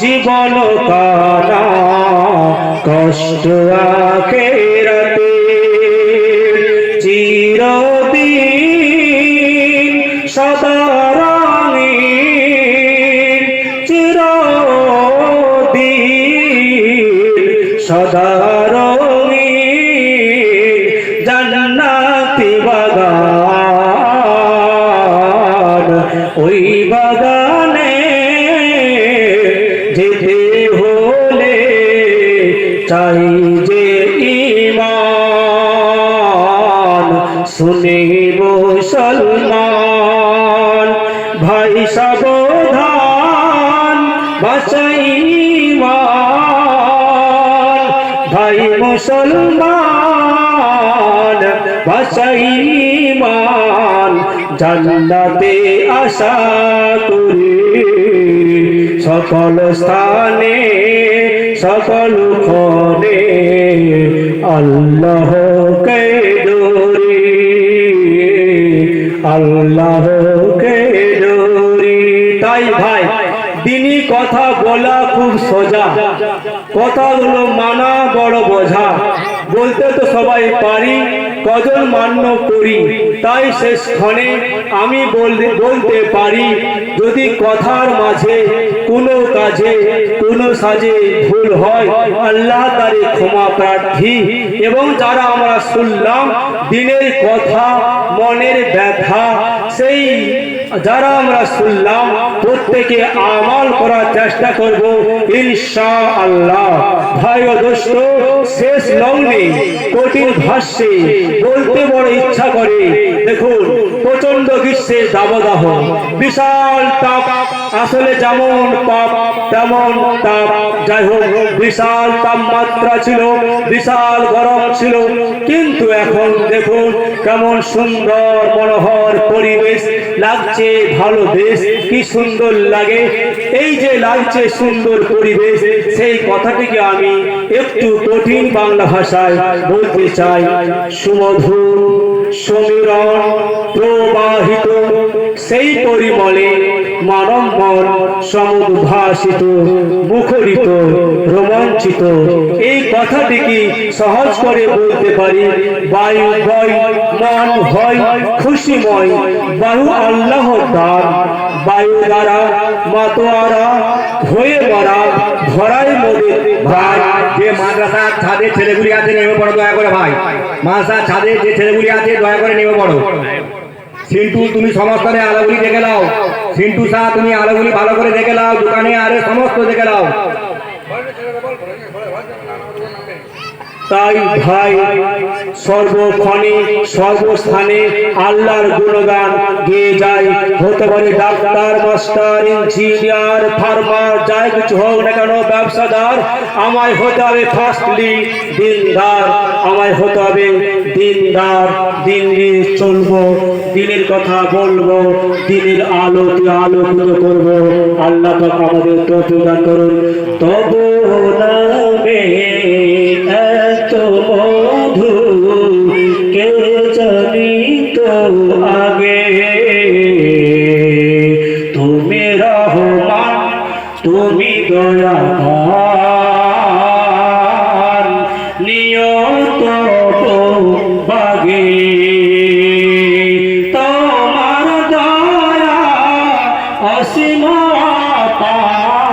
জীবন কানা কষ্ট আখেরাতে চিরদিন সদা রঙিন চিরদিন সদা রঙিন জান্নাতি বাগান। যেতে হলে চাই যে ইমান শুনে মুসলমান, ভাই সাবধান বাঁচাইমান ভাই মুসলমান বাঁচাইমান জান্নাতে আশা করি সকল স্থানে, সকল ক্ষণে আল্লাহ কে ডোরি আল্লাহ কে ডোরি তাই ভাই দিনই কথা বলা খুব সোজা। কথাগুলো মানা বড় বোঝা। বলতে তো সবাই পারি, কজন মান্য করি, তাই শেষ ক্ষণে আমি বলতে পারি, যদি কথার মাঝে কোনো কাজে, কোনো সাজে ভুল হয়, আল্লাহ তারে ক্ষমা প্রার্থী। এবং যারা আমরা শুনলাম, দিনের কথা, মনের ব্যথা, সেই যারা আমরা শুনলাম, প্রত্যেকে আমল করার চেষ্টা করব ইনশা আল্লাহ ভাই ও দোস্ত, শেষ লগ্নে কঠিন ভাষ্যে বলতে বড় ইচ্ছা করে। দেখুন প্রচণ্ড গ্রীষ্মের দাবদাহ বিশাল তাপ আসলে যেমন পাপ তেমন তাপ। যাই হোক বিশাল তাপমাত্রা ছিল, বিশাল গরম ছিল। কিন্তু এখন দেখুন কেমন সুন্দর মনোহর পরিবেশ লাগছে, ভালো দেশ কি সুন্দর লাগে। এই যে লাগছে সুন্দর পরিবেশ, সেই কথাটিকে আমি একটু কঠিন বাংলা ভাষায় বলতে চাই। সুমধুর, সমীরণ, প্রবাহিত, সেই পরিমলে মানব মন সমুদ্ভাসিত, মুখরিত, রোমাঞ্চিত। এই কথাটিকে সহজ করে বলতে পারি? বায়ু বয়, মন হয়, খুশিময় বায়ু আল্লাহ দান বায়ু দ্বারা, মাতোয়ারা, হয়ে মারা ধরাই মোদের ভাই। যে মাদ্রাসার ছাদে ছেলেগুলি আছে, নেমে পড়ো, দয়া করে ভাই। মাদ্রাসার ছাদে যে ছেলেগুলি আছে, দয়া করে নেমে পড়ো। সিন্টু তুমি সমস্ত আলোগুলি দেখে নাও। সিন্টু শাহ তুমি আলোগুলি ভালো করে দেখে নাও দোকানে আরে সমস্ত দেখে নাও। তাই ভাই, সর্বক্ষণে, সর্বস্থানে আল্লাহর গুণগান গেয়ে যায় হতে পারে ডাক্তার, মাস্টার, ইঞ্জিনিয়ার, ফার্মার, যাই কিছু হোক না কেন, ব্যবসাদার, আমায় হতে হবে ফার্স্টলি দিনদার, আমায় হতে হবে দিনদার। দিন নিয়ে চলবো, দিনের কথা বলব, দিনের আলোকে আলোকিত করব। আল্লাহ আমাদের তৌফিক করুন। তবু নামে এত মধু, কে জানি তো আগে? তুমি রহমান, তুমি দয়াবান নিয়ত বাগে তোমার দয়া অসীম পার